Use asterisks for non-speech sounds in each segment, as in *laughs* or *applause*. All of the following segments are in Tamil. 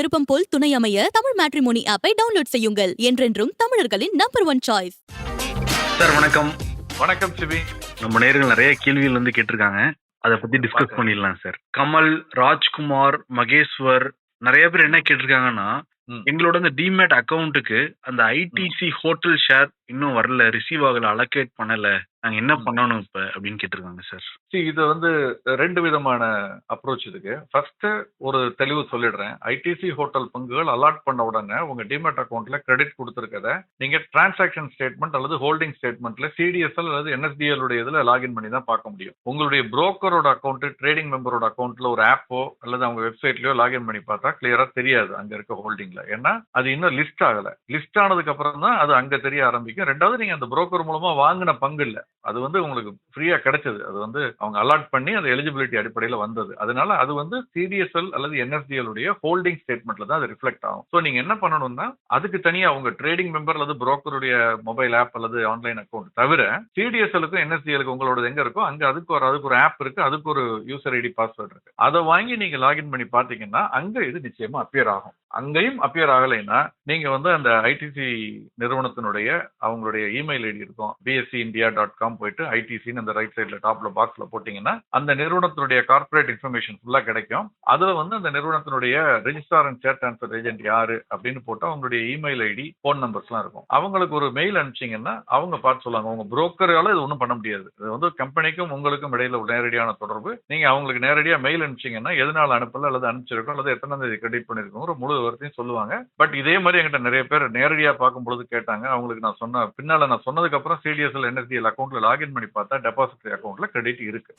விருப்பம் போல் துணை அமைய தமிழ் மேட்ரிமோனி ஆப்பை டவுன்லோட் செய்யுங்கள். என்றென்றும் தமிழர்களின் நம்பர் ஒன் சாய்ஸ் சார் வணக்கம். வணக்கம் சிவி நம்ம நேர்கள் நிறைய கேள்விகள் வந்து கேட்டிருக்காங்க. அதை பத்தி டிஸ்கஸ் பண்ணிடலாம் சார். கமல் ராஜ்குமார் மகேஸ்வர் நிறைய பேர் என்ன கேட்டிருக்காங்கன்னா. எங்களோட இந்த டிமேட் அக்கவுண்ட்டுக்கு அந்த ஐடிசி ஹோட்டல் ஷேர் இன்னும் வரல ரிசீவ் ஆகல அலோகேட் பண்ணல. நாங்க என்ன ம். பண்ணணும் இப்ப? அப்படின்னு கேட்டிருக்காங்க சார் See, இது வந்து ரெண்டு விதமான அப்ரோச் இதுக்கு. ஃபர்ஸ்ட் ஒரு தெளிவு சொல்லிடுறேன். ஐடிசி ஹோட்டல் பங்குகள் அலாட் பண்ண உடனே உங்க டிமெட் அக்கௌண்ட்ல கிரெடிட் கொடுத்துருக்கத நீங்க டிரான்சாக்ஷன் ஸ்டேட்மெண்ட் அல்லது ஹோல்டிங் ஸ்டேட்மெண்ட்ல சிடிஎஸ்எல் அல்லது என்எஸ்டிஎல் உடைய இதுல லாகின் பண்ணி தான் பார்க்க முடியும். உங்களுடைய புரோக்கரோட அக்கௌண்ட் ட்ரேடிங் மெம்பரோட அக்கௌண்ட்ல ஒரு ஆப்போ அல்லது அவங்க வெப்சைட்லயோ லாகின் பண்ணி பார்த்தா கிளியரா தெரியாது அங்க இருக்க ஹோல்டிங்ல ஏன்னா அது இன்னும் லிஸ்ட் ஆகல. லிஸ்ட் ஆனதுக்கு அப்புறம் தான் அது அங்க தெரிய ஆரம்பிக்கும் ரெண்டாவது நீங்க அந்த புரோக்கர் மூலமா வாங்கின பங்கு இல்ல. அது வந்து உங்களுக்கு ஃப்ரீயா கிடைச்சது. அது வந்து அவங்க அலாட் பண்ணி அந்த எலிஜிபிலிட்டி அடிப்படையில் வந்தது. அதனால அது வந்து சிடிஎஸ்எல் அல்லது என்எஸ்டிஎல் உடைய ஹோல்டிங் ஸ்டேட்மெண்ட்ல தான் அது ரிஃப்ளெக்ட் ஆகும். ஸோ நீங்க என்ன பண்ணணும்னா அதுக்கு தனியா உங்க ட்ரேடிங் மெம்பர் அல்லது புரோக்கருடைய மொபைல் ஆப் அல்லது ஆன்லைன் அக்கௌண்ட் தவிர சிடிஎஸ்எலுக்கும் என்எஸ்டிஎலுக்கு உங்களோட எங்க இருக்கோ அங்க அதுக்கு ஒரு அதுக்கு ஒரு ஆப் இருக்கு. அதுக்கு ஒரு யூசர் ஐடி பாஸ்வேர்டு இருக்கு. அதை வாங்கி நீங்க லாகின் பண்ணி பாத்தீங்கன்னா அங்க இது நிச்சயமா அப்பியர் ஆகும். அங்கேயும் அப்பியர் ஆகலைன்னா நீங்க வந்து அந்த ஐடிசி நிறுவனத்தினுடைய அவங்களுடைய இமெயில் ஐடி இருக்கும். பிஎஸ்சி இந்தியா டாட் காம் போயிட்டு ஐடிசின்னு அந்த ரைட் சைட்ல டாப்ல பாக்ஸ்ல போட்டீங்கன்னா அந்த நிறுவனத்தினுடைய கார்ப்பரேட் இன்ஃபர்மேஷன் ஃபுல்லா கிடைக்கும். அதுல வந்து அந்த நிறுவனத்தினுடைய registrar and share transfer agent யாரு அப்படின்னு போட்டு அவங்களுடைய இமெயில் ஐடி ஃபோன் நம்பர்ஸ்லாம் இருக்கும். அவங்களுக்கு ஒரு மெயில் அனுப்பிச்சீங்கன்னா அவங்க பார்த்து சொல்லுவாங்க உங்க புரோக்கரால இது ஒன்றும் பண்ண முடியாது. இது வந்து கம்பெனிக்கும் உங்களுக்கும் இடையில ஒரு நேரடியான தொடர்பு. நீங்க அவங்களுக்கு நேரடியாக மெயில் அனுப்பிச்சிங்கன்னா எதனால அனுப்பல அல்லது அனுப்பிச்சிருக்கோம் அல்லது எத்தனை தேதி கிரெடிட் பண்ணிருக்கோம் ஒரு முழு விவரத்தையும் சொல்லுவாங்க. பட் இதே மாதிரி என்கிட்ட நிறைய பேர் நேரடியா பார்க்கும் பொழுது கேட்டாங்க. அவங்களுக்கு நான் சொன்ன பின்னால நான் சொன்னதுக்கு அப்புறம் சிடிஎஸ்எல் என்எஸ்டிஎல் அக்கௌண்ட்ல லாகின் பண்ணி பார்த்தா டெபாசிட்டரி அக்கௌண்ட்ல கிரெடிட் இருக்கு.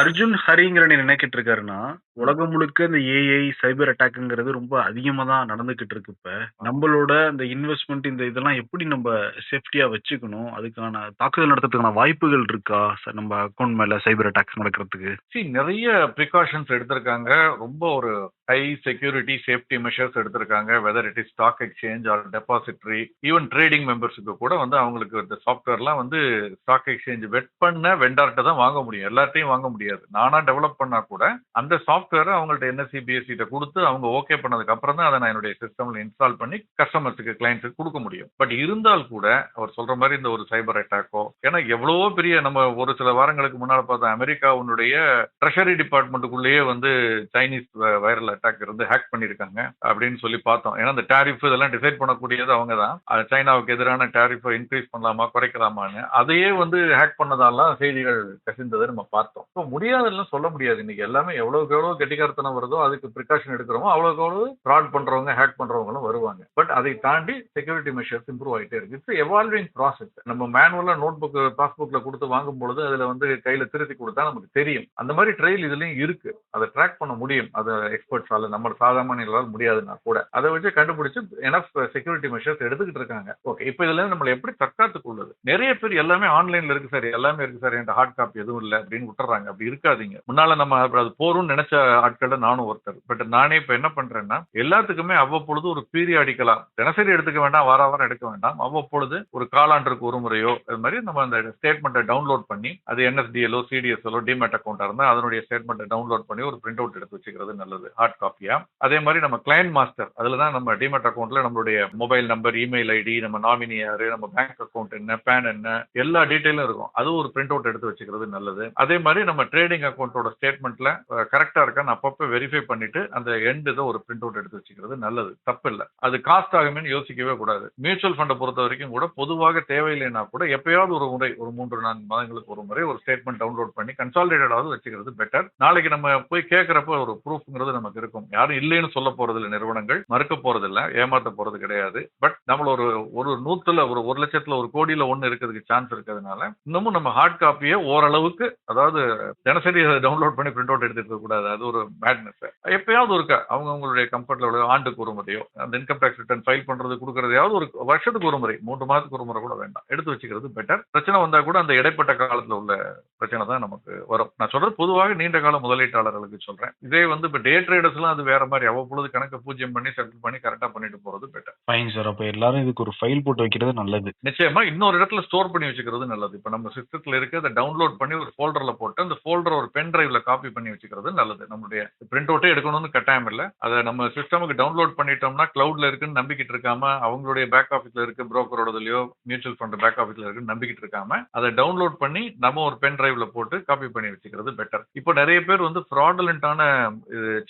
அர்ஜுன் ஹரிங்கிற என்ன கேட்டிருக்காருன்னா உலகம் முழுக்க இந்த ஏஐ சைபர் அட்டாக்ங்கிறது ரொம்ப அதிகமா தான் நடந்துகிட்டு இருக்கு இப்ப. நம்மளோட இந்த இன்வெஸ்ட்மெண்ட் இந்த இதெல்லாம் எப்படி நம்ம சேஃப்டியா வச்சுக்கணும்? அதுக்கான தாக்குதல் நடத்துறதுக்கான வாய்ப்புகள் இருக்கா? நம்ம அக்கௌண்ட் மேல சைபர் அட்டாக்ஸ் நடக்கிறதுக்கு? நிறைய ப்ரிகாஷன்ஸ் எடுத்திருக்காங்க. ரொம்ப ஒரு ஹை செக்யூரிட்டி சேஃப்டி மெஷர்ஸ் எடுத்திருக்காங்க whether it is stock exchange or depository even trading மெம்பர்ஸுக்கு கூட வந்து அவங்களுக்கு இந்த சாஃப்ட்வேர்லாம் வந்து ஸ்டாக் எக்ஸ்சேஞ்ச் வெட் பண்ண வெண்டார்ட்ட தான் வாங்க முடியும். எல்லார்ட்டையும் வாங்க முடியாது. நானா டெவலப் பண்ணா கூட அந்த சாஃப்ட்வேரை அவங்கள்ட்ட என்எஸ்சி பிஎஸ்சி கொடுத்து அவங்க ஓகே பண்ணதுக்கு அப்புறம் தான் அதை நான் என்னுடைய சிஸ்டம்ல இன்ஸ்டால் பண்ணி கஸ்டமர்ஸுக்கு கிளைண்ட்ஸுக்கு கொடுக்க முடியும். பட் இருந்தால் கூட அவர் சொல்ற மாதிரி இந்த ஒரு சைபர் அட்டாக்கோ ஏன்னா எவ்வளவோ பெரிய நம்ம ஒரு சில வாரங்களுக்கு முன்னால் பார்த்தா அமெரிக்காவுடைய ட்ரெஷரி டிபார்ட்மெண்ட்டுக்குள்ளேயே வந்து சைனீஸ் வைரல் அட்டாக் இருந்து ஹேக் பண்ணியிருக்காங்க அப்படின்னு சொல்லி பார்த்தோம். ஏன்னா அந்த டேரிஃப் இதெல்லாம் டிசைட் பண்ணக்கூடியது அவங்க தான் சைனாவுக்கு எதிரான டேரிஃபை இன்க்ரீஸ் பண்ணலாமா குறைக்கலாமான்னு அதையே வந்து ஹேக் பண்ணதாலாம் செய்திகள் கசிந்ததை நம்ம பார்த்தோம். இப்போ முடியாதுன்னு சொல்ல முடியாது. இன்னைக்கு எல்லாமே எவ்வளவுக்கு எவ்வளவு கெட்டிக்காரத்தனம் வருதோ அதுக்கு ப்ரிகாஷன் எடுக்கிறோமோ அவ்வளவுக்கு அவ்வளவு ஃப்ராட் பண்றவங்க ஹேக் பண்றவங்களும் வருவாங்க. பட் அதை தாண்டி செக்யூரிட்டி மெஷர்ஸ் இம்ப்ரூவ் ஆகிட்டே இருக்கு. இட்ஸ் எவால்விங் ப்ராசஸ் நம்ம மேனுவலா நோட் புக் பாஸ்புக்ல கொடுத்து வாங்கும் பொழுது அதுல வந்து கையில திருத்தி கொடுத்தா நமக்கு தெரியும். அந்த மாதிரி ட்ரெயில் இதுலயும் இருக்கு. அதை ட்ராக் பண்ண முடியும். அதை எக்ஸ்பர்ட்ஸால நம்ம சாதாரண முடியாதுன்னா கூட அதை வச்சு கண்டுபிடிச்சு எனஃப் செக்யூரிட்டி மெஷர்ஸ் எடுத்துக்கிட்டு இருக்காங்க. ஓகே இப்போ இதுல நம்மளை எப்படி தற்காத்துக் கொள்ளுது நிறைய பேர் எல்லாமே ஆன்லைன்ல இருக்கு சார் எல்லாமே இருக்கு சார் என்கிட்ட ஹார்ட் காப்பி எதுவும் இல்லை அப்படின்னு விட்டுறாங்க. அப்படி இருக்காதீங்க. முன்னால நம்ம அது போறோம்னு நினைச்ச ஆட்கள்ல நானும் ஒருத்தர். பட் நானே இப்ப என்ன பண்றேன்னா எல்லாத்துக்குமே அவ்வப்பொழுது ஒரு பீரியாடிக்கலா தினசரி எடுத்துக்க வேண்டாம் வார வாரம் எடுக்க வேண்டாம். அவ்வப்பொழுது ஒரு காலாண்டுக்கு ஒரு முறையோ அது மாதிரி நம்ம அந்த ஸ்டேட்மெண்ட்டை டவுன்லோட் பண்ணி அது என்எஸ்டிஎலோ சிடிஎஸ்எலோ டிமேட் அக்கௌண்டா இருந்தா அதனுடைய ஸ்டேட்மெண்ட்டை டவுன்லோட் பண்ணி ஒரு பிரிண்ட் அவுட் எடுத்து வச்சுக்கிறது நல்லது. ஹார்ட் காப்பியா அதே மாதிரி நம்ம கிளைண்ட் மாஸ்டர் அதுல தான் நம்ம டிமெட் அக்கௌண்ட்ல நம்மளுடைய மொபைல் நம்பர் இமெயில் ஐடி நம்ம நாமினி யாரு நம்ம பேங்க் அக்கௌண்ட் என்ன பேன் என்ன எல்லா டீட்டெயிலும் இருக்கும். அது ஒரு பிரிண்ட் அவுட் எடுத்து வச்சுக்கிறது நல்லது. அதே மாதிரி நம்ம ட்ரேடிங் அக்கௌண்ட்டோட ஸ்டேட்மெண்ட்ல கரெக்டா இருக்கான்னு அப்பப்போ வெரிஃபை பண்ணிட்டு அந்த எண்ட் இதை ஒரு பிரிண்ட் அவுட் எடுத்து வச்சுக்கிறது நல்லது. தப்பு இல்லை. அது காஸ்ட் ஆகுமே யோசிக்கவே கூடாது. மியூச்சுவல் ஃபண்டை பொறுத்த வரைக்கும் கூட பொதுவாக தேவையில்லைன்னா கூட எப்பயாவது ஒரு முறை ஒரு மூன்று நான்கு மாதங்களுக்கு ஒரு முறை ஒரு ஸ்டேட்மெண்ட் டவுன்லோட் பண்ணி கன்சாலிடேட்டாவது வச்சுக்கிறது பெட்டர் நாளைக்கு நம்ம போய் கேட்கறப்ப ஒரு ப்ரூஃப்ங்கிறது நமக்கு இருக்கும் யாரும் இல்லைன்னு சொல்ல போறதில்லை நிறுவனங்கள். மறுக்க போறதில்லை. ஏமாத்த போறது கிடையாது. பட் நம்மள ஒரு ஒரு நூத்துல ஒரு ஒரு லட்சத்துல ஒரு கோடியில ஒண்ணு இருக்கிறதுக்கு சான்ஸ் இருக்கிறதுனால இன்னமும் நம்ம ஹார்ட் காப்பியை ஓரளவுக்கு அதாவது தினசரி அதை டவுன்லோட் பண்ணி பிரிண்ட் அவுட் எடுத்துக்க கூடாது அது ஒரு பேட்னஸ் எப்பயாவது ஒரு அவங்க அவங்களுடைய கம்ஃபர்ட்ல உள்ள ஆண்டுக்கு ஒரு முறையோ அந்த இன்கம் டேக்ஸ் ரிட்டர்ன் ஃபைல் பண்றது கொடுக்கறதையாவது ஒரு வருஷத்துக்கு ஒரு முறை மூன்று மாதத்துக்கு ஒரு முறை கூட வேண்டாம். எடுத்து வச்சுக்கிறது பெட்டர் பிரச்சனை வந்தா கூட அந்த இடைப்பட்ட காலத்துல உள்ள பிரச்சனை தான் நமக்கு வரும். நான் சொல்றது பொதுவாக நீண்ட கால முதலீட்டாளர்களுக்கு சொல்றேன். இதே வந்து இப்ப டே ட்ரேட எல்லாம் அது வேற மாதிரி. அவ்வப்பொழுது கணக்கை பூஜ்யம் பண்ணி செட்டில் பண்ணி கரெக்டா பண்ணிட்டு போறது பெட்டர் ஃபைன் சார் அப்ப எல்லாரும் இதுக்கு ஒரு ஃபைல் போட்டு வைக்கிறது நல்லது. நிச்சயமா இன்னொரு இடத்துல ஸ்டோர் பண்ணி வச்சுக்கிறது நல்லது. இப்ப நம்ம சிஸ்டத்துல இருக்கு அதை டவுன்லோட் பண்ணி ஒரு ஃபோல்டர்ல போட்டு அந்த ஃபோல்டர் ஒரு பென் டிரைவ்ல காப்பி பண்ணி வச்சுக்கிறது நல்லது. நம்மளுடைய பிரிண்ட் அவுட்டே எடுக்கணும்னு கட்டாயம் இல்லை. அதை நம்ம சிஸ்டமுக்கு டவுன்லோட் பண்ணிட்டோம்னா கிளவுட்ல இருக்குன்னு நம்பிக்கிட்டு இருக்காம அவங்களுடைய பேக் ஆஃபீஸ்ல இருக்கு புரோக்கரோடதுலயோ மியூச்சுவல் ஃபண்ட் பேக் ஆஃபீஸ்ல இருக்குன்னு நம்பிக்கிட்டு இருக்காம அதை டவுன்லோட் பண்ணி நம்ம ஒரு பென் டிரைவ்ல போட்டு காப்பி பண்ணி வச்சுக்கிறது பெட்டர் இப்போ நிறைய பேர் வந்து ஃப்ராடுலண்டான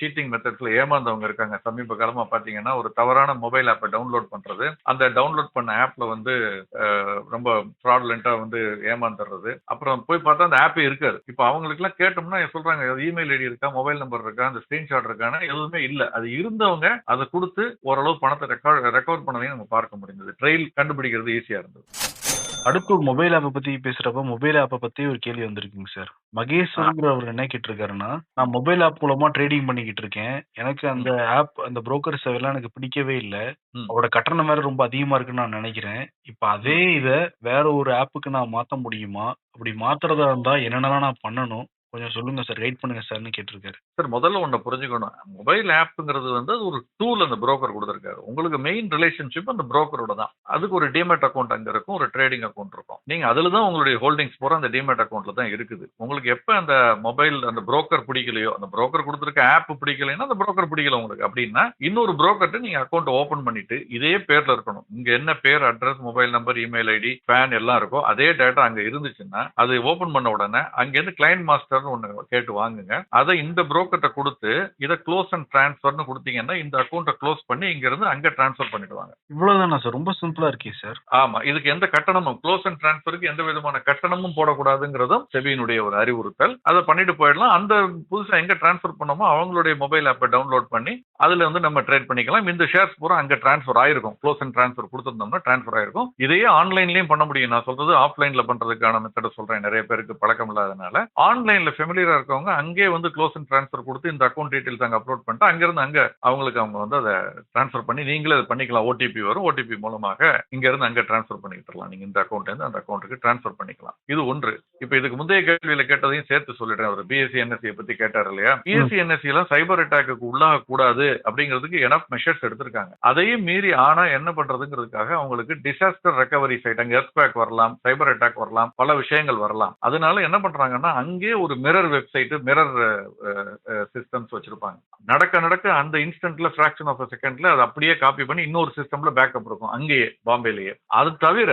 சீட்டிங் மெத்தட்ஸ்ல ஏமாந்தவங்க இருக்காங்க. சமீப காலமா பாத்தீங்கன்னா ஒரு தவறான மொபைல் ஆப்பை டவுன்லோட் பண்றது. அந்த டவுன்லோட் பண்ண ஆப்ல வந்து ரொம்ப ஃப்ராட்லண்டா வந்து ஏமாந்துடுறது அப்புறம் போய் பார்த்தா அந்த ஆப்பே இருக்காது. இப்போ அவங்களுக்கு எல்லாம் கேட்டோம்னா சொல்றாங்க இமெயில் ஐடி இருக்கா? மொபைல் நம்பர் இருக்கா? அந்த ஸ்கிரீன்ஷாட் இருக்கான்னு? எதுவுமே இல்ல. அது இருந்தவங்க அதை கொடுத்து ஓரளவு பணத்தை ரெக்கார்ட் ரெக்கவர் பண்ணதையும் நம்ம பார்க்க முடிந்தது. ட்ரெயில் கண்டுபிடிக்கிறது ஈஸியா இருந்தது. அடுத்து மொபைல் ஆப்பை பத்தி பேசுறப்ப மொபைல் ஆப்பை பத்தி ஒரு கேள்வி வந்திருக்குங்க சார் மகேஸ்வரங்கிற அவர் என்ன கேட்டிருக்காருன்னா நான் மொபைல் ஆப் மூலமா ட்ரேடிங் பண்ணிக்கிட்டு இருக்கேன். எனக்கு அந்த ஆப் அந்த புரோக்கர் சேவையெல்லாம் எனக்கு பிடிக்கவே இல்லை. ம். அவரோட கட்டணம் வேற ரொம்ப அதிகமா இருக்குன்னு நான் நினைக்கிறேன். இப்ப அதே இதை வேற ஒரு ஆப்புக்கு நான் மாத்த முடியுமா? அப்படி மாத்துறதா இருந்தா என்னென்னலாம் நான் பண்ணணும்? கொஞ்சம் சொல்லுங்க சார் கைட் பண்ணுங்க சார்னு கேட்டிருக்காரு. சார் முதல்ல ஒன்றை புரிஞ்சுக்கணும். மொபைல் ஆப்புங்கிறது வந்து அது ஒரு டூல் அந்த புரோக்கர் கொடுத்துருக்காரு. உங்களுக்கு மெயின் ரிலேஷன்ஷிப் அந்த புரோக்கரோட தான். அதுக்கு ஒரு டிமேட் அக்கௌண்ட் அங்க இருக்கும் ஒரு ட்ரேடிங் அக்கௌண்ட் இருக்கும். நீங்க அதுல தான் உங்களுடைய ஹோல்டிங்ஸ் பூரா அந்த டிமேட் அக்கௌண்ட்ல தான் இருக்குது. உங்களுக்கு எப்ப அந்த மொபைல் அந்த புரோக்கர் பிடிக்கலையோ அந்த புரோக்கர் கொடுத்துருக்க ஆப் பிடிக்கலைன்னா அந்த புரோக்கர் பிடிக்கல உங்களுக்கு. அப்படின்னா இன்னொரு புரோக்கர்ட்ட நீங்க அக்கௌண்ட் ஓபன் பண்ணிட்டு இதே பேர்ல இருக்கணும். இங்க என்ன பேர் address mobile number email ID PAN எல்லாம் இருக்கோ அதே டேட்டா அங்க இருந்துச்சுன்னா அது ஓபன் பண்ண உடனே அங்கேருந்து கிளைண்ட் மாஸ்டர்னு ஒண்ணு கேட்டு வாங்குங்க. அதை இந்த புரோக்கர்ட்ட கொடுத்து இதை க்ளோஸ் அண்ட் டிரான்ஸ்ஃபர்னு கொடுத்தீங்கன்னா இந்த அக்கௌண்ட்டை க்ளோஸ் பண்ணி இங்க இருந்து அங்க டிரான்ஸ்ஃபர் பண்ணிடுவாங்க. இவ்வளவுதானா சார் ரொம்ப சிம்பிளா இருக்கே சார் ஆமா இதுக்கு எந்த கட்டணமும் க்ளோஸ் அண்ட் டிரான்ஸ்ஃபருக்கு எந்த விதமான கட்டணமும் போடக்கூடாதுங்கிறதும் செபியினுடைய ஒரு அறிவுறுத்தல். அதை பண்ணிட்டு போயிடலாம். அந்த புதுசா எங்க டிரான்ஸ்ஃபர் பண்ணோமோ அவங்களுடைய மொபைல் ஆப்பை டவுன்லோட் பண்ணி அதுல வந்து நம்ம ட்ரேட் பண்ணிக்கலாம். இந்த ஷேர்ஸ் பூரா அங்க டிரான்ஸ்ஃபர் ஆயிருக்கும். க்ளோஸ் அண்ட் டிரான்ஸ்ஃபர் கொடுத்துருந்தோம்னா டிரான்ஸ்ஃபர் ஆயிருக்கும். இதையே ஆன்லைன்லயும் பண்ண முடியும். நான் சொல்றது ஆஃப்லைன்ல பண்றதுக்கான மெத்தட சொல்றேன். நிறைய பேருக்கு பழக்கம் இல்லாதனால ஆன்லைன்ல ஃபெமிலியரா இருக்கவங்க அங்கே வந்து க்ளோஸ் அண்ட் டிரான்ஸ்ஃபர் கொடுத்து இந்த அக்கௌண்ட் டீடைல்ஸ் அங்க அப்லோட் பண்ணிட்டு அங்கிருந்து அங்க அவங்களுக்கு அவங்க வந்து அதை டிரான்ஸ்ஃபர் பண்ணி நீங்களே அதை பண்ணிக்கலாம். ஓடிபி வரும். ஓடிபி மூலமாக இங்க இருந்து அங்க டிரான்ஸ்ஃபர் பண்ணிக்கலாம் நீங்க இந்த அக்கௌண்ட்ல இருந்து அந்த அக்கௌண்ட்டுக்கு டிரான்ஸ்ஃபர் பண்ணிக்கலாம். இது ஒன்று. இப்போ இதுக்கு முந்தைய கேள்வியில கேட்டதையும் சேர்த்து சொல்லிடுறேன். அவர் பிஎஸ்சி என்எஸ்சி பத்தி கேட்டார் இல்லையா? பிஎஸ்சி என்எஸ்சி எல்லாம் சைபர் அட்டாக்கு உள்ளாக கூடாது அப்படிங்கிறதுக்கு எனஃப் மெஷர்ஸ் எடுத்திருக்காங்க. அதையும் மீறி ஆனா என்ன பண்றதுங்கிறதுக்காக அவங்களுக்கு டிசாஸ்டர் ரெக்கவரி சைட் அங்க எர்த்குவேக் வரலாம் சைபர் அட்டாக் வரலாம் பல விஷயங்கள் வரலாம். அதனால என்ன பண்றாங்கன்னா அங்கே ஒரு மிரர் வெப்சைட்டு மிரர் சிஸ்டம்ஸ் வச்சிருப்பாங்க. நடக்க நடக்க அந்த இன்ஸ்டன்ட்ல ஃபிராக்ஷன் ஆஃப் அ செகண்ட்ல அதை அப்படியே காப்பி பண்ணி இன்னொரு சிஸ்டம்ல பேக்கப் இருக்கும் அங்கேயே பாம்பேலயே. அது தவிர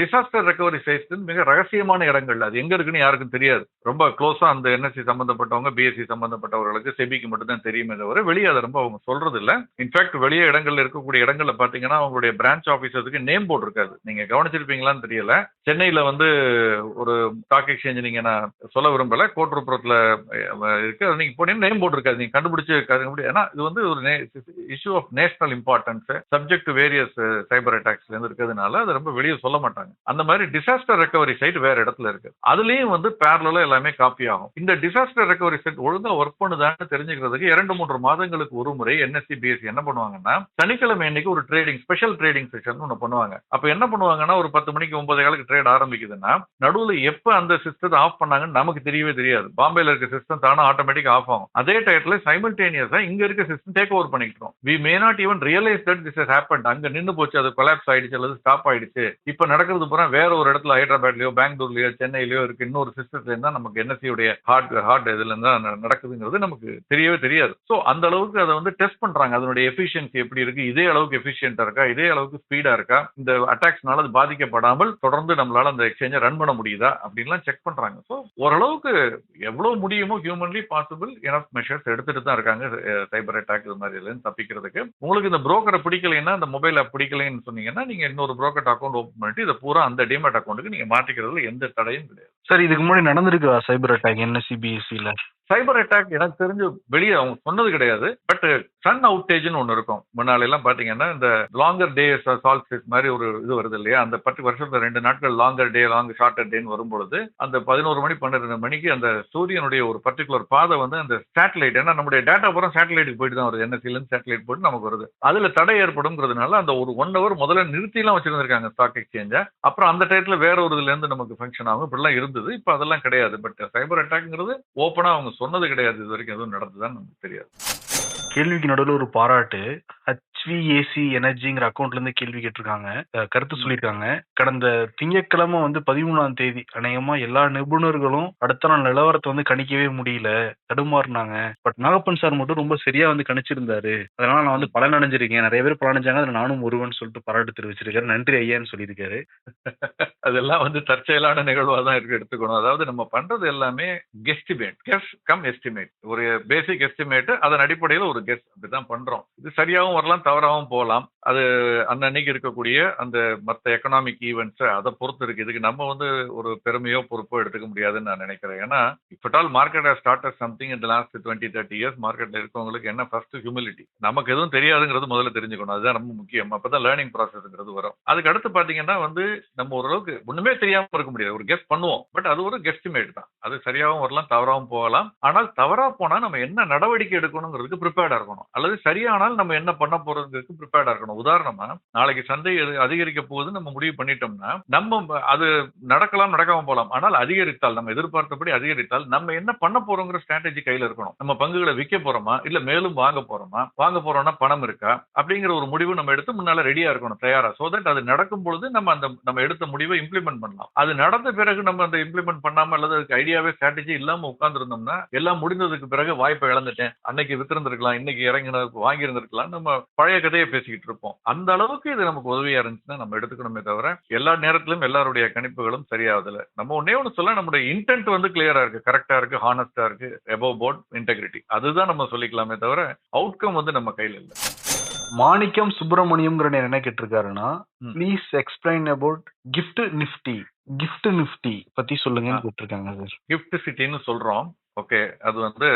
டிசாஸ்டர் ரெக்கவரி சைட்ஸ் மிக ரகசியமான இடங்கள் அது எங்க இருக்குன்னு யாருக்கும் தெரியாது. ரொம்ப க்ளோஸா அந்த என்எஸ்சி சம்பந்தப்பட்டவங்க பிஎஸ்சி சம்பந்தப்பட்டவர்களுக்கு செபிக்கு மட்டும்தான் தெரியுமே தவிர வெளியே அதை ரொம்ப அவங்க சொல்றது இல்ல இன்ஃபேக்ட் வெளியே இடங்கள்ல இருக்கக்கூடிய இடங்கள்ல பாத்தீங்கன்னா அவங்களுடைய பிரான்ச் ஆபீசருக்கு நேம் போர்டு இருக்காது. நீங்க கவனிச்சிருப்பீங்களான்னு தெரியல. சென்னையில வந்து ஒரு ஸ்டாக் எக்ஸ்சேஞ்ச் நீங்க நான் சொல்ல விரும்பல கோட்டூர்புரத்துல இருக்கு. அது நீங்க போனீங்கன்னா நேம் போர்டு இருக்காது நீங்க கண்டுபிடிச்சு ஏன்னா இது வந்து ஒரு issue of national importance subject to various cyber அட்டாக்ஸ்ல இருந்து இருக்கிறதுனால அது ரொம்ப வெளியே சொல்ல மாட்டாங்க. அந்த மாதிரி டிசாஸ்டர் ரெக்கவரி சைட் வேற இடத்துல இருக்கு. அதுலயும் வந்து பேரலா எல்லாமே காப்பி ஆகும். இந்த டிசாஸ்டர் ரெக்கவரி சைட் ஒழுங்கா ஒர்க் பண்ணுதான்னு தெரிஞ்சுக்கிறதுக்கு இரண்டு மூன்று மாதங்களுக்கு ஒரு முறை என்எஸ்சி பிஎஸ்சி என்ன பண்ணுவாங்கன்னா சனிக்கிழமை இன்னைக்கு ஒரு ட்ரேடிங் ஸ்பெஷல் ட்ரேடிங் செஷன் ஒன்று பண்ணுவாங்க. அப்ப என்ன பண்ணுவாங்கன்னா ஒரு பத்து மணிக்கு ஒன்பது காலுக்கு ட்ரேட் ஆரம்பிக்குதுன்னா நடுவுல எப்ப அந்த சிஸ்டத்தை ஆஃப் பண்ணாங்கன்னு நமக்கு தெரியவே தெரியாது. பாம்பேல இருக்க சிஸ்டம் தானே ஆட்டோமேட்டிக் ஆஃப் ஆகும். அதே டயத்துல சைமல்டேனியஸா இங்க இருக்க சிஸ்டம் டேக் ஓவர் பண்ணிக்கிட்டோம் we may not even realise that this happen அங்க நின்று போச்சு அது கொலாப்ஸ் ஆயிடுச்சு அல்லது ஸ்டாப் ஆயிடுச்சு. இப்ப நடக்கிறது பூரா வேற ஒரு இடத்துல ஹைதராபாத்லயோ பெங்களூர்லயோ சென்னையிலயோ இருக்கு இன்னொரு சிஸ்டத்துல இருந்தா நமக்கு என்எஸ்சியுடைய ஹார்ட் ஹார்ட் இதுல இருந்தா ந- நடக்குதுங்கிறது நமக்கு தெரியவே தெரியாது. சோ அந்த அளவுக்கு அதை வந்து டெஸ்ட் பண்றாங்க. அதனுடைய எஃபிஷியன்சி எப்படி இருக்கு? இதே அளவுக்கு எஃபிஷியன்டா இருக்கா? இதே அளவுக்கு ஸ்பீடா இருக்கா? இந்த அட்டாக்ஸ்னால அது பாதிக்கப்படாமல் தொடர்ந்து நம்மளால அந்த எக்ஸ்சேஞ்சை ரன் பண்ண முடியுதா? அப்படின்லாம் செக் பண்றாங்க. ஸோ ஓரளவுக்கு எவ்வளவு முடியுமோ ஹியூமன்லி பாசிபிள் எனஃப் மெஷர்ஸ் எடுத்துட்டு தான் இருக்காங்க சைபர் அட்டாக் இது மாதிரி இதுல இருந்து தப்பிக்கிறதுக்கு. உங்களுக்கு இந்த புரோக்கரை பிடிக்கலைன்னா இந்த மொபைல் பிடிக்கலைன்னு சொன்னீங்கன்னா நீங்க இன்னொரு புரோக்கர் அக்கௌண்ட் ஓப்பன் பண்ணிட்டு இதை பூரா அந்த டிமேட் அக்கௌண்ட்டுக்கு நீங்க மாற்றிக்கிறதுல எந்த தடையும் கிடையாது. சார் இதுக்கு முன்னாடி நடந்திருக்கா சைபர் அட்டாக் என்எஸ்சி பிஎஸ்சியில் சைபர் அட்டாக் எனக்கு தெரிஞ்சு வெளியே அவங்க சொன்னது கிடையாது. பட் சன் அவுட்டேஜ்னு ஒன்று இருக்கும். முன்னால எல்லாம் பாத்தீங்கன்னா இந்த லாங்கர் டே சால்ஸ்டிஸ் மாதிரி ஒரு இது வருது இல்லையா? அந்த பத்து வருஷத்துல ரெண்டு நாட்கள் லாங்கர் டே லாங் ஷார்ட்டர் டேன்னு வரும்பொழுது அந்த பதினோரு மணி பன்னிரெண்டு மணிக்கு அந்த அந்த சூரியனுடைய ஒரு பர்டிகுலர் பாதை வந்து அந்த சேட்டலைட் ஏன்னா நம்முடைய டேட்டா பூரா சேட்டலைட்டுக்கு போயிட்டு தான் வருது. NSE சேட்டலைட் போட்டு நமக்கு வருது. அதுல தடை ஏற்படும்ங்கிறதுனால அந்த ஒரு ஒன் ஹவர் முதல்ல நிறுத்திலாம் வச்சிருந்திருக்காங்க ஸ்டாக் எக்ஸ்சேஞ்ச அப்புறம் அந்த டயத்துல வேற ஒரு இதுலேருந்து நமக்கு ஃபங்க்ஷன் ஆகும். இப்படிலாம் இருந்தது. இப்போ அதெல்லாம் கிடையாது. பட் சைபர் அட்டாக்ங்கிறது ஓப்பனா அவங்க சொன்னது கிடையாது. இது வரைக்கும் எதுவும் நடந்ததுதான் நமக்கு தெரியாது. கேள்விக்கு நடுவில் ஒரு பாராட்டு. ஹெச்விஏசி எனர்ஜிங்கிற அக்கவுண்ட்ல இருந்து கேள்வி கேட்டிருக்காங்க. அஹ் கருத்து சொல்லியிருக்காங்க. கடந்த திங்கட்கிழமை வந்து பதிமூணாம் தேதி அநேகமா எல்லா நிபுணர்களும் அடுத்த நாள் நிலவரத்தை வந்து கணிக்கவே முடியல. தடுமாறுனாங்க. பட் நாகப்பன் சார் மட்டும் ரொம்ப சரியா வந்து கணிச்சிருந்தாரு. அதனால நான் வந்து பலன் அடைஞ்சிருக்கேன் நிறைய பேர் பலன் அடைஞ்சாங்க அதுல நானும் ஒருவன் சொல்லிட்டு பாராட்டு தெரிவிச்சிருக்காரு. நன்றி ஐயான்னு சொல்லியிருக்காரு. *laughs* அதெல்லாம் வந்து தற்செயலான நிகழ்வா தான் இருக்கு. எடுத்துக்கணும். அதாவது நம்ம பண்றது எல்லாமே கெஸ்டிமேட் கெஸ் கம் எஸ்டிமேட் ஒரு பேசிக் எஸ்டிமேட் அதன் அடிப்படையில் ஒரு கெஸ் அப்படிதான் பண்றோம். இது சரியாகவும் வரலாம் தவறாகவும் போகலாம் அது அன்னன்னைக்கு இருக்கக்கூடிய அந்த மற்ற எக்கனாமிக் ஈவெண்ட்ஸை அதை பொறுத்து இருக்கு. இதுக்கு நம்ம வந்து ஒரு பெருமையோ பொறுப்போ எடுத்துக்க முடியாதுன்னு நான் நினைக்கிறேன். ஏன்னா if all market start something இந்த லாஸ்ட் டுவெண்ட்டி தேர்ட்டி இயர்ஸ் மார்க்கெட்ல இருக்கவங்களுக்கு என்ன ஃபர்ஸ்ட் ஹியூமிலிட்டி நமக்கு எதுவும் தெரியாதுங்கிறது முதல்ல தெரிஞ்சுக்கணும். அதுதான் ரொம்ப முக்கியம். அப்பதான் லேர்னிங் ப்ராசஸ்ங்கிறது வரும். அதுக்கு அடுத்து பாத்தீங்கன்னா வந்து நம்ம ஓரளவுக்கு ஒண்ணுமே தெரியாம இருக்க முடியாது. ஒரு கெஸ்ட் பண்ணுவோம். பட் அது ஒரு கெஸ்டிமேட் தான். அது சரியாகவும் வரலாம் தவறாகவும் போகலாம். ஆனால் தவறா போனா நம்ம என்ன நடவடிக்கை எடுக்கணுங்கிறதுக்கு ப்ரிப்பேர்டா இருக்கணும். அல்லது சரியானால் நம்ம என்ன பண்ண போறதுக்கு ப்ரிப்பேர்டா இருக்கணும். உதாரணமா நாளைக்கு சந்தை அதிகரிக்க போகுது நம்ம முடிவு பண்ணிட்டோம்னா நம்ம அது நடக்கலாம் நடக்காம போகலாம். ஆனால் அதிகரித்தால் நம்ம எதிர்பார்த்தபடி அதிகரித்தால் நம்ம என்ன பண்ண போறோங்கிற ஸ்ட்ராட்டஜி கையில இருக்கணும். நம்ம பங்குகளை விற்க போறோமா இல்ல மேலும் வாங்க போறோமா வாங்க போறோம்னா பணம் இருக்கா அப்படிங்கிற ஒரு முடிவு நம்ம எடுத்து முன்னால ரெடியா இருக்கணும் தயாரா. சோ தட் அது நடக்கும் பொழுது நம்ம அந்த நம்ம எடுத்த முடிவை இம்ப்ளிமெண்ட் பண்ணலாம். அது நடந்த பிறகு நம்ம அந்த இம்ப்ளிமெண்ட் பண்ணாம அல்லது அதுக்கு ஐடியாவே ஸ்ட்ராட்டஜி இல்லாம உட்கார்ந்துருந்தோம்னா எல்லாம் முடிந்ததுக்கு பிறகு வாய்ப்பை இழந்துட்டேன். அன்னைக்கு வித்திருந்திருக்கலாம் இன்னைக்கு இறங்கின வாங்கி இருந்திருக்கலாம் நம்ம பழைய கதையை பேசிக்கிட்டு இருப்போம். அந்த அளவுக்கு இது நமக்கு உதவியா இருந்துச்சுன்னா நம்ம எடுத்துக்கணுமே தவிர எல்லா நேரத்திலும் எல்லாருடைய கணிப்புகளும் சரியாவதில்ல. நம்ம ஒன்னே ஒண்ணு சொல்ல நம்முடைய இன்டென்ட் வந்து கிளியரா இருக்கு கரெக்டா இருக்கு ஹானஸ்டா இருக்கு எபோவ் போர்ட் இன்டெகிரிட்டி அதுதான் நம்ம சொல்லிக்கலாமே தவிர அவுட்கம் வந்து நம்ம கையில இல்ல. மாணிக்கம் சுப்பிரமணியம்ங்கிற என்ன கேட்டிருக்காருன்னா. Please explain about GIFT Nifty GIFT Nifty பத்தி சொல்லுங்கன்னு கேட்டிருக்காங்க சார் கிஃப்ட் சிட்டின்னு சொல்றோம். ஓகே அது வந்து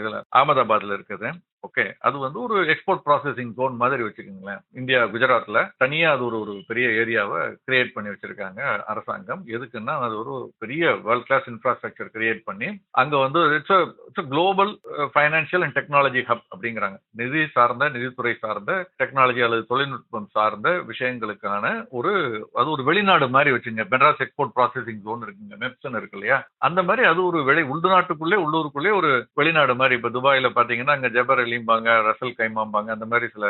இதுல அகமதாபாத்ல இருக்குது. ஓகே அது வந்து ஒரு எக்ஸ்போர்ட் ப்ராசஸிங் ஜோன் மாதிரி வச்சுக்கோங்களேன். இந்தியா குஜராத்தில் தனியாக அது ஒரு ஒரு பெரிய ஏரியாவை கிரியேட் பண்ணி வச்சிருக்காங்க அரசாங்கம். எதுக்குன்னா அது ஒரு பெரிய வேர்ல்ட் கிளாஸ் இன்ஃப்ராஸ்ட்ரக்சர் கிரியேட் பண்ணி அங்கே வந்து it's it's global financial and technology hub அப்படிங்கிறாங்க. நிதி சார்ந்த நிதித்துறை சார்ந்த டெக்னாலஜி அல்லது தொழில்நுட்பம் சார்ந்த விஷயங்களுக்கான ஒரு அது ஒரு வெளிநாடு மாதிரி வச்சுங்க. மெட்ராஸ் எக்ஸ்போர்ட் ப்ராசஸிங் ஜோன் இருக்குங்க. மெப்சன் இருக்கு இல்லையா? அந்த மாதிரி அது ஒரு வெளி உள்நாட்டுக்குள்ளே உள்ளூருக்குள்ளே ஒரு வெளிநாடு மாதிரி. இப்போ துபாயில பார்த்தீங்கன்னா அங்க ஜபர் அலிம்பாங்க ரசல் கைமாம்பாங்க அந்த மாதிரி சில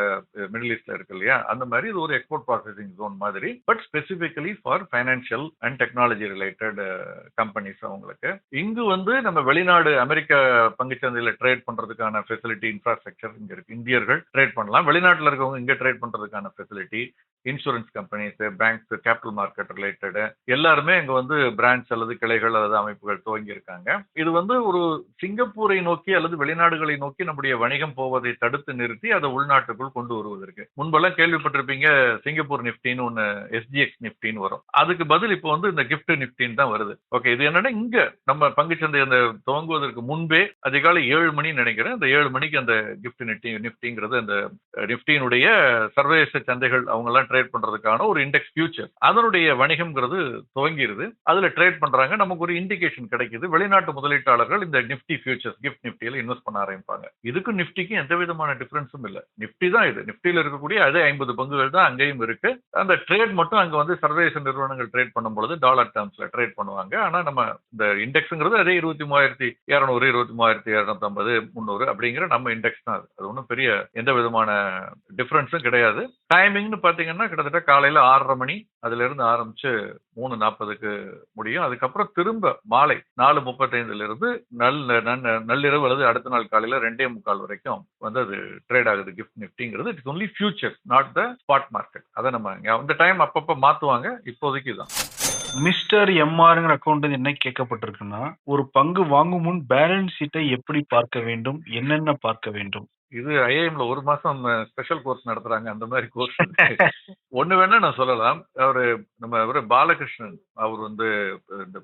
மிடில் ஈஸ்ட்ல இருக்கு இல்லையா? அந்த மாதிரி இது ஒரு எக்ஸ்போர்ட் ப்ராசஸிங் ஜோன் மாதிரி. But specifically for financial and technology related companies அவங்களுக்கு. இங்கு வந்து நம்ம வெளிநாடு அமெரிக்க பங்குச்சந்தையில ட்ரேட் பண்றதுக்கான ஃபெசிலிட்டி இன்ஃப்ராஸ்ட்ரக்சர் இங்க இருக்கு. இந்தியர்கள் ட்ரேட் பண்ணலாம். வெளிநாட்டில் இருக்கவங்க இங்க ட்ரேட் பண்றதுக்கான facility insurance companies banks capital market related எல்லாருமே இங்க வந்து பிரான்ச் அல்லது கிளைகள் அல்லது அமைப்புகள் துவங்கி இருக்காங்க இது வந்து ஒரு சிங்கப்பூரை நோக்கி அல்லது வெளிநாடுகளை நோக்கி நம்முடைய வணிகம் போவதை தடுத்து நிறுத்தி அதை உள்நாட்டுக்குள் கொண்டு வருவதற்கு. முன்பெல்லாம் கேள்விப்பட்டிருப்பீங்க சிங்கப்பூர் நிப்டின்னு ஒன்னு எஸ்ஜிஎக்ஸ் நிப்டின்னு வரும். அதுக்கு பதில் இப்போ வந்து இந்த கிஃப்ட் நிப்டின்னு தான் வருது. ஓகே இது என்னன்னா இங்க நம்ம பங்குச்சந்தை அந்த துவங்குவதற்கு முன்பே அதிகாலை ஏழு மணி நினைக்கிறேன். அந்த ஏழு மணிக்கு அந்த கிஃப்ட் நிப்டி நிப்டிங்கிறது அந்த நிப்டியினுடைய சர்வதேச சந்தைகள் அவங்க எல்லாம் ட்ரேட் பண்றதுக்கான ஒரு இண்டெக்ஸ் ஃபியூச்சர் அதனுடைய வணிகம்ங்கிறது துவங்கிருது. அதுல ட்ரேட் பண்றாங்க. நமக்கு ஒரு இண்டிகேஷன் கிடைக்குது. வெளிநாட்டு முதலீட்டாளர்கள் இந்த நிப்டி ஃபியூச்சர்ஸ் கிஃப்ட் நிப்டியில இன்வெஸ்ட் பண்ண ஆரம்பிப்பாங்க. இதுக்கும் நிப்டிக்கும் எந்த விதமான டிஃபரன்ஸும் இல்லை. நிப்டி தான் இது. நிப்டியில் இருக்கக்கூடிய அதே ஐம்பது பங்குகள் தான் அங்கேயும் இருக்கு. அந்த ட்ரேட் மட்டும் அங்கே வந்து சர்வதேச நிறுவனங்கள் ட்ரேட் பண்ணும்பொழுது டாலர் டேர்ம்ஸ்ல ட்ரேட் பண்ணுவாங்க. ஆனால் நம்ம இந்த இண்டெக்ஸுங்கிறது அதே இருபத்தி மூவாயிரத்தி இரநூறு இருபத்தி மூவாயிரத்தி இரநூத்தம்பது முந்நூறு அப்படிங்கிற நம்ம இண்டெக்ஸ் தான் அது. அது ஒன்றும் பெரிய எந்த விதமான டிஃப்ரென்ஸும் கிடையாது. டைமிங்னு பார்த்தீங்கன்னா கிட்டத்தட்ட காலையில் ஆறரை மணி அதுலேருந்து ஆரம்பித்து மூணு நாற்பதுக்கு முடியும். அதுக்கப்புறம் திரும்ப மாலை நாலு முப்பத்தைந்துலேருந்து நல் நள்ளிரவு அல்லது அடுத்த நாள் காலையில் ரெண்டே முக்கால் வரைக்கும் வந்து அது ட்ரேட் ஆகுது GIFT நிஃப்டிங்கிறது it's only future not the spot market அதை நம்ம அந்த டைம் அப்பப்போ மாற்றுவாங்க இப்போதைக்கு தான் மிஸ்டர் எம்ஆர்ங்கிற அக்கௌண்ட் என்ன கேட்கப்பட்டிருக்குன்னா ஒரு பங்கு வாங்கும் முன் பேலன்ஸ் ஷீட்டை எப்படி பார்க்க வேண்டும் என்னென்ன பார்க்க வேண்டும்? இது ஐஏஎம்ல ஒரு மாசம் ஸ்பெஷல் கோர்ஸ் நடத்துறாங்க அந்த மாதிரி கோர்ஸ் ஒண்ணு வேணா நான் சொல்லலாம். அவரு நம்ம அவரு பாலகிருஷ்ணன் அவர் வந்து இந்த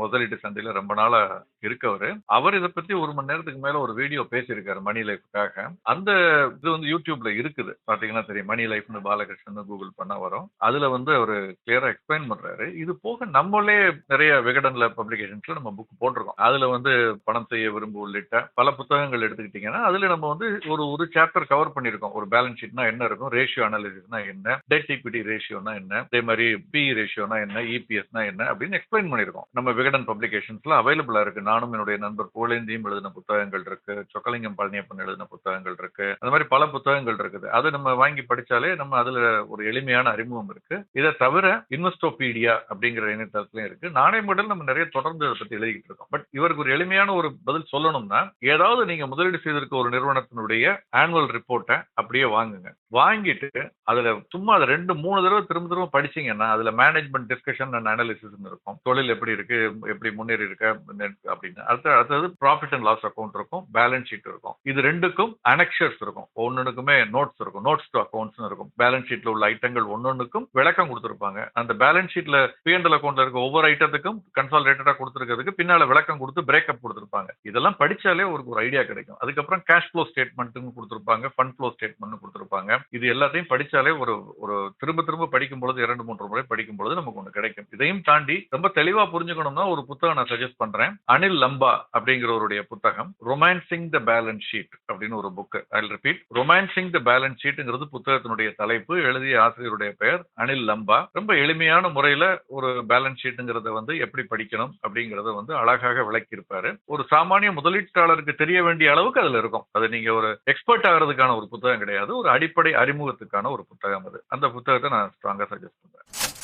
முதலீட்டு சந்தையில ரொம்ப நாளா இருக்கவரு. அவர் இதை பத்தி ஒரு மணி நேரத்துக்கு மேல ஒரு வீடியோ பேசியிருக்காரு மணி லைஃப்காக அந்த இது வந்து யூடியூப்ல இருக்குது. பாத்தீங்கன்னா தெரியும். மணி லைஃப்னு பாலகிருஷ்ணன் கூகுள் பண்ணா வரும். அதுல வந்து அவரு கிளியரா எக்ஸ்பிளைன் பண்றாரு. இது போக நம்மளே நிறைய விகடன்ல பப்ளிகேஷன்ஸ்ல நம்ம புக் போட்டிருக்கோம். அதுல வந்து பணம் செய்ய விரும்பு உள்ளிட்ட பல புத்தகங்கள் எடுத்துக்கிட்டீங்கன்னா அதுல நம்ம வந்து வந்து ஒரு ஒரு சாப்டர் கவர் பண்ணியிருக்கோம். ஒரு பேலன்ஸ் ஷீட்னா என்ன இருக்கும் ரேஷியோ அனாலிசிஸ்னா என்ன டெட் ஈக்விட்டி ரேஷியோனா என்ன அதே மாதிரி பி ரேஷியோனா என்ன இபிஎஸ்னா என்ன அப்படின்னு எக்ஸ்பிளைன் பண்ணியிருக்கோம். நம்ம விகடன் பப்ளிகேஷன்ஸ்ல அவைலபிளா இருக்கு. நானும் என்னுடைய நண்பர் கோலேந்தியும் எழுதின புத்தகங்கள் இருக்கு. சொக்கலிங்கம் பழனியப்பன் எழுதின புத்தகங்கள் இருக்கு. அந்த மாதிரி பல புத்தகங்கள் இருக்குது. அதை நம்ம வாங்கி படிச்சாலே நம்ம அதுல ஒரு எளிமையான அறிமுகம் இருக்கு. இதை தவிர இன்வெஸ்டோபீடியா அப்படிங்கிற இணையதளத்திலும் இருக்கு. நாணய மாடல் நம்ம நிறைய தொடர்ந்து இதை பத்தி எழுதிக்கிட்டு இருக்கோம். பட் இவருக்கு ஒரு எளிமையான ஒரு பதில் சொல்லணும்னா ஏதாவது நீங்க முதலீடு செய்திருக்க ஒரு நிறுவனத்தினுடைய ஆனுவல் ரிப்போர்ட்டை அப்படியே வாங்குங்க. வாங்கிட்டு அதுல சும்மா அதை ரெண்டு மூணு தடவை திரும்ப திரும்ப படிச்சீங்கன்னா அதுல மேனேஜ்மெண்ட் டிஸ்கஷன் அண்ட் அனாலிசிஸ் இருக்கும். தொழில் எப்படி இருக்கு எப்படி முன்னேறி இருக்க அப்படின்னு. அடுத்த அடுத்தது ப்ராஃபிட் அண்ட் லாஸ் அக்கௌண்ட் இருக்கும் பேலன்ஸ் ஷீட் இருக்கும். இது ரெண்டுக்கும் அனெக்ஷர்ஸ் இருக்கும். ஒன்னொன்னுக்குமே நோட்ஸ் இருக்கும். நோட்ஸ் டு அக்கௌண்ட்ஸ் இருக்கும். பேலன்ஸ் ஷீட்ல உள்ள ஐட்டங்கள் ஒன்னொன்னுக்கும் விளக்கம் கொடுத்துருப்பாங்க. அந்த பேலன்ஸ் ஷீட்ல பிஎன்எல் அக்கௌண்ட்ல இருக்க ஒவ்வொரு ஐட்டத்துக்கும் கன்சாலிடேட்டடா கொடுத்துருக்கிறதுக்கு பின்னால விளக்கம் கொடுத்து பிரேக்கப் கொடுத்துருப்பாங்க. இதெல்லாம் படிச்சாலே ஒரு ஒரு ஐடியா கிடைக்கும். அதுக்கப்புறம் கேஷ் ஃப்ளோ ஸ்டேட்மெண்ட்னு கொடுத்துருப்பாங்க ஃபண்ட் ஃப்ளோ ஸ்டேட்மெண்ட்னு கொடுத்துருப்பாங்க. இது எல்லாத்தையும் படிச்சாலே ஒரு ஒரு திரும்ப திரும்ப படிக்கும் பொழுது இரண்டு மூன்று முறை படிக்கும் பொழுது நமக்கு ஒன்று கிடைக்கும். இதையும் தாண்டி ரொம்ப தெளிவா புரிஞ்சுக்கணும்னா ஒரு புத்தகம் நான் சஜஸ்ட் பண்றேன். அனில் லம்பா அப்படிங்கிறவருடைய புத்தகம் ரொமான்சிங் த பேலன்ஸ் ஷீட் அப்படின்னு ஒரு book I repeat romancing the balance ஷீட்ங்கிறது புத்தகத்தினுடைய தலைப்பு எழுதிய ஆசிரியருடைய பெயர் அனில் லம்பா. ரொம்ப எளிமையான முறையில ஒரு பேலன்ஸ் ஷீட்டுங்கிறத வந்து எப்படி படிக்கணும் அப்படிங்கறத வந்து அழகாக விளக்கியிருப்பாரு. ஒரு சாமானிய முதலீட்டாளருக்கு தெரிய வேண்டிய அளவுக்கு அதுல இருக்கும். அது நீங்க ஒரு எக்ஸ்பர்ட் ஆகிறதுக்கான ஒரு புத்தகம் கிடையாது. ஒரு அடிப்படை அறிமுகத்துக்கான ஒரு புத்தகம் அது. அந்த புத்தகத்தை நான் ஸ்ட்ராங்கா சஜஸ்ட் பண்றேன்.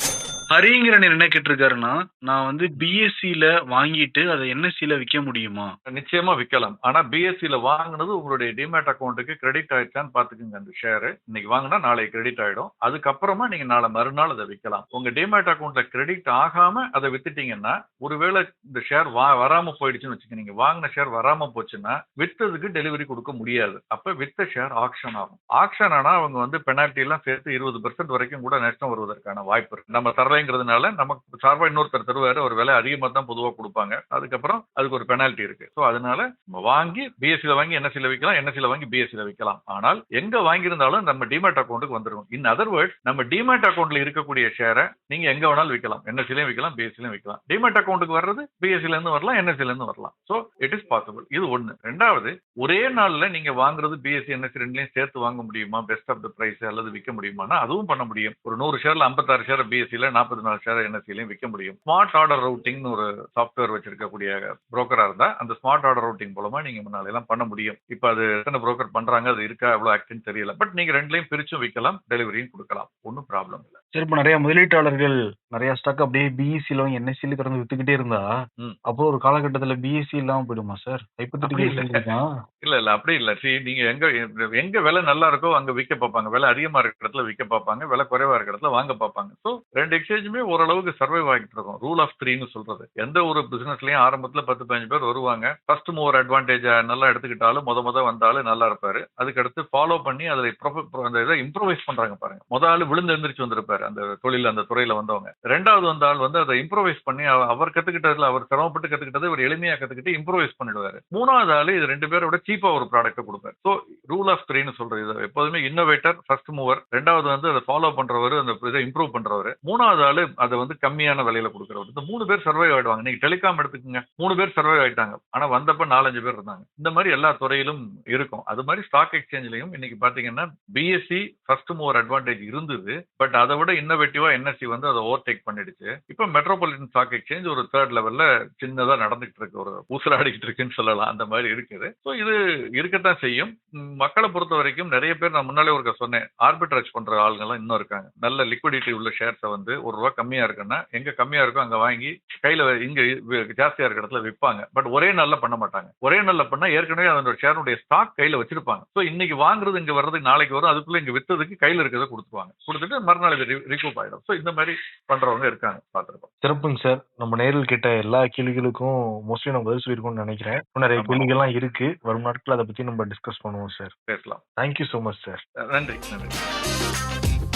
ஹரிங்கிறன் என்ன இருக்காருன்னா நான் வந்து பிஎஸ்சியில வாங்கிட்டு அதை என்எஸ்சியில விற்க முடியுமா? நிச்சயமா விற்கலாம் ஆனா பிஎஸ்சியில வாங்குனது உங்களுடைய டிமேட் அக்கௌண்ட்டுக்கு கிரெடிட் ஆயிடுச்சான்னு பாத்துக்கோங்க அந்த ஷேர் இன்னைக்கு வாங்கினா நாளைக்கு கிரெடிட் ஆயிடும். அதுக்கப்புறமா நீங்க நாளை மறுநாள் அதை விற்கலாம் உங்க டிமேட் அக்கௌண்ட்ல கிரெடிட் ஆகாம அதை வித்துட்டீங்கன்னா ஒருவேளை இந்த ஷேர் வா வராம போயிடுச்சுன்னு வச்சுக்க நீங்க வாங்கின ஷேர் வராம போச்சுன்னா வித்ததுக்கு டெலிவரி கொடுக்க முடியாது. அப்ப வித்த ஷேர் ஆக்ஷன் ஆகும். ஆக்ஷன் ஆனா அவங்க வந்து பெனால்டி எல்லாம் சேர்த்து இருபது பெர்சென்ட் வரைக்கும் கூட நஷ்டம் வருவதற்கான வாய்ப்பு இருக்கு. நம்ம தரலைங்கிறதுனால நமக்கு சார்பா இன்னொருத்தர் தருவாரு ஒரு விலை அதிகமா தான் பொதுவா கொடுப்பாங்க அதுக்கப்புறம் அதுக்கு ஒரு பெனால்டி இருக்கு ஸோ அதனால நம்ம வாங்கி பிஎஸ்சியில வாங்கி என்எஸ்சியில விற்கலாம் என்எஸ்சியில வாங்கி பிஎஸ்சியில் வைக்கலாம் ஆனால் எங்க வாங்கியிருந்தாலும் நம்ம டிமேட் அக்கௌண்ட்டுக்கு வந்துடும் இன் அதர் வேர்ட்ஸ் நம்ம டிமேட் அக்கௌண்ட்ல இருக்கக்கூடிய ஷேரை நீங்க எங்க வேணாலும் விற்கலாம் என்எஸ்சிலையும் விற்கலாம் பிஎஸ்சிலையும் விற்கலாம் டிமேட் அக்கௌண்ட்டுக்கு வர்றது பிஎஸ்சில இருந்து வரலாம் என்எஸ்சில இருந்து வரலாம் ஸோ இட் இஸ் பாசிபிள் இது ஒண்ணு ரெண்டாவது ஒரே நாள்ல நீங்க வாங்குறது பிஎஸ்சி என்எஸ்சி ரெண்டுலையும் சேர்த்து வாங்க முடியுமா பெஸ்ட் ஆஃப் த பிரைஸ் அல்லது விற்க முடியுமானா அதுவும் பண்ண முடியும் ஒரு நூறு ஷேர்ல ஐம்பத்தாறு ஷேர் பிஎஸ்சியில் நாற்பது நாலு ஷேர் என்எஸ்சிலையும் விற்க முடியும். ஸ்மார்ட் ஆர்டர் ரவுட்டிங்னு ஒரு சாஃப்ட்வேர் வச்சிருக்கக்கூடிய புரோக்கரா இருந்தா அந்த ஸ்மார்ட் ஆர்டர் ரவுட்டிங் மூலமா நீங்க முன்னால எல்லாம் பண்ண முடியும். இப்ப அது எத்தனை புரோக்கர் பண்றாங்க அது இருக்கா எவ்வளவு ஆக்டின்னு தெரியல. பட் நீங்க ரெண்டுலையும் பிரிச்சும் விற்கலாம் டெலிவரியும் கொடுக்கலாம். ஒன்றும் ப்ராப்ளம் இல்லை. சரி இப்போ நிறைய முதலீட்டாளர்கள் நிறைய ஸ்டாக் அப்படியே பிஎஸ்சியில என்எஸ்சியில தொடர்ந்து வித்துக்கிட்டே இருந்தா. அப்போ ஒரு காலகட்டத்துல பிஎஸ்சி இல்லாம போயிடுமா சார் இல்ல. இல்ல அப்படி இல்ல. See நீங்க எங்க எங்க விலை நல்லா இருக்கோ அங்க விற்க பார்ப்பாங்க. விலை அதிகமா இருக்கிற இடத்துல விற்க பார்ப்பாங்க. விலை குறைவா இருக்கிற இடத்துல வாங்க பார்ப்பாங்க. சோ ரெண்டு எக்ஸ்சேஞ்சுமே ஓரளவுக்கு சர்வைவ் ஆகிட்டு இருக்கும். ரூல் ஆஃப் த்ரீன்னு சொல்றது. எந்த ஒரு பிசினஸ்லயும் ஆரம்பத்துல பத்து பதினஞ்சு பேர் வருவாங்க. ஃபர்ஸ்ட் மூவர் அட்வான்டேஜ் நல்லா எடுத்துக்கிட்டாலும் முத முத வந்தாலும் நல்லா இருப்பாரு. அதுக்கு அடுத்து ஃபாலோ பண்ணி அதுல அந்த இதை இம்ப்ரோவைஸ் பண்றாங்க பாருங்க. முத ஆள் விழுந்து எழுந்திரிச்சு வந்திருப்பாரு அந்த தொழில் அந்த துறையில வந்தவங்க. ரெண்டாவது வந்த ஆள் வந்து அதை இம்ப்ரோவைஸ் பண்ணி அவர் கத்துக்கிட்டதுல அவர் சிரமப்பட்டு கத்துக்கிட்டதை இவர் எளிமையா கத்துக்கிட்டு இம்ப்ரோவைஸ் பண்ணிடுவாரு. மூணாவது ஆள் இது ரெண்டு பேரோட சீப்பா ஒரு ப்ராடக்ட் கொடுப்பாரு. ஸோ ரூல் ஆஃப் த்ரீன்னு சொல்றது எப்போதுமே இன்னோவேட்டர் ஃபர்ஸ்ட் மூவர் ரெண்டாவது வந்து அதை ஃபாலோ பண்றவர் அந்த இதை இம்ப்ரூவ் பண்றவர். மூணாவது ஆளு அதை வந்து கம்மியான விலையில கொடுக்குறவர். இந்த மூணு பேர் சர்வை ஆயிடுவாங்க. நீங்க டெலிகாம் எடுத்துக்கோங்க. மூணு பேர் சர்வை ஆயிட்டாங்க. ஆனா வந்தப்ப நாலஞ்சு பேர் இருந்தாங்க. இந்த மாதிரி எல்லா துறையிலும் இருக்கும். அது மாதிரி ஸ்டாக் எக்ஸ்சேஞ்ச்லயும் இன்னைக்கு பாத்தீங்கன்னா பிஎஸ்சி ஃபர்ஸ்ட் மூவர் அட்வான்டேஜ் இருந்தது. பட் அதை விட இன்னோவேட்டிவா என்எஸ்சி வந்து அதை ஓவர் டேக் பண்ணிடுச்சு. இப்போ மெட்ரோபாலிட்டன் ஸ்டாக் எக்ஸ்சேஞ்ச் ஒரு தேர்ட் லெவல்ல சின்னதா நடந்துகிட்டு இருக்கு. ஒரு ஊசலாடிக்கிட்டு இருக்குன்னு சொல்லலாம். அந்த மாதிரி இருக்குது. ஸோ இது இருக்கத்தான் செய்யும். மக்களை பொறுத்த வரைக்கும் நிறைய பேர் நான் முன்னாலே ஒரு சொன்னேன். ஆர்பிட்ரேஜ் பண்ற ஆளுங்கெல்லாம் இன்னும் இருக்காங்க. நல்ல லிக்விடிட்டி உள்ள ஷேர்ஸை வந்து ஒரு ரூபா கம்மியா இருக்குன்னா எங்க கம்மியா இருக்கோ அங்க வாங்கி கையில இங்க வி- ஜாஸ்தியா இருக்க இடத்துல விற்பாங்க பட் ஒரே நாள்ல பண்ண மாட்டாங்க. ஒரே நாள்ல பண்ணா ஏற்கனவே அதோட ஷேருடைய ஸ்டாக் கையில வச்சிருப்பாங்க. ஸோ இன்னைக்கு வாங்குறது இங்க வர்றதுக்கு நாளைக்கு வரும் அதுக்குள்ள இங்க வித்ததுக்கு கையில இருக்கிறத கொடுத்துருவாங்க. கொடுத்துட்டு மறுநாள் ரிகூப் ஆயிடும். ஸோ இந்த மாதிரி பண்றவங்க இருக்காங்க. பார்த்துருக்கோம். சிறப்புங்க சார். நம்ம நேரில் கேட்ட எல்லா கேள்விகளுக்கும் மோஸ்ட்லி நம்ம பதில் சொல்லியிருக்கோம்னு நினைக்கிறேன். நிறைய. கேள்விகள்லாம் இருக்கு. வரும் நாட்கள் அதை பத்தி நம்ம டிஸ்கஸ் பண்ணுவோம் சார். பேசலாம். தேங்க்யூ ஸோ மச் சார் நன்றி. நன்றி.